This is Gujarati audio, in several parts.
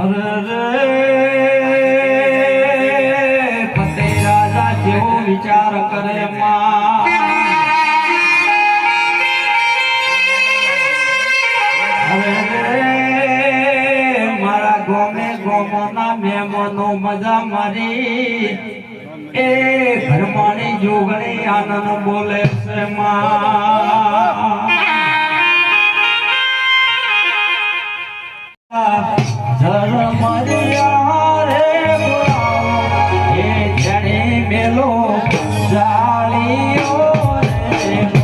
અરે ફતે રાજા જેવો વિચાર કરે મારા ગોમે ગોમોના મહેમાનો મજા મારી. એ ઘરમાની જોગણી આનંદ બોલે છે માં. Thank you.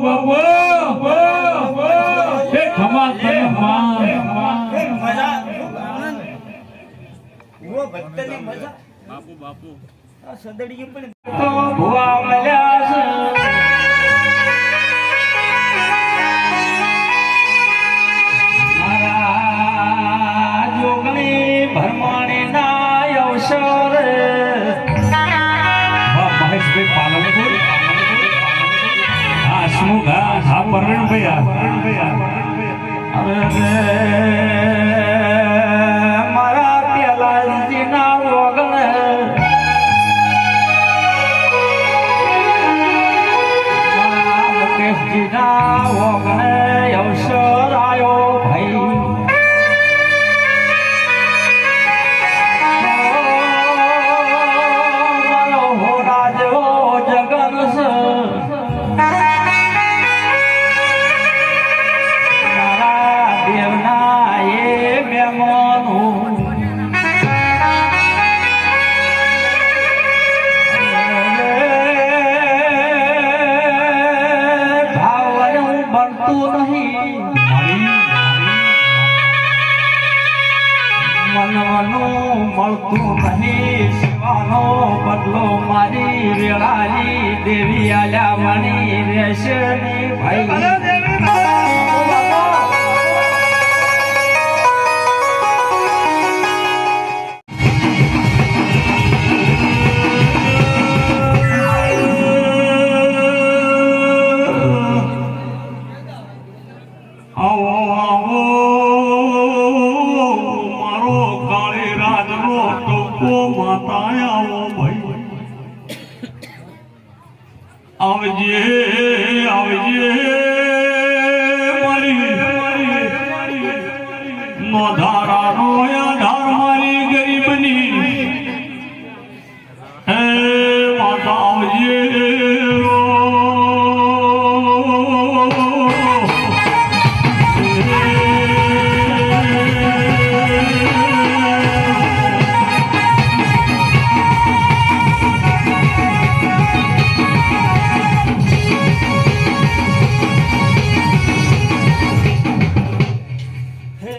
બાપો એ ખમા ખમા બાપુ બાપુ. પણ ભુવા મળ્યા હા હા મનવાનું મળતું નહીં શિવાનો બદલો મારી વેળાની દેવી આલ્યા મણી રહેશે ભાઈ. માતા આવો ભાઈ આવજે આવજે મારી યાદા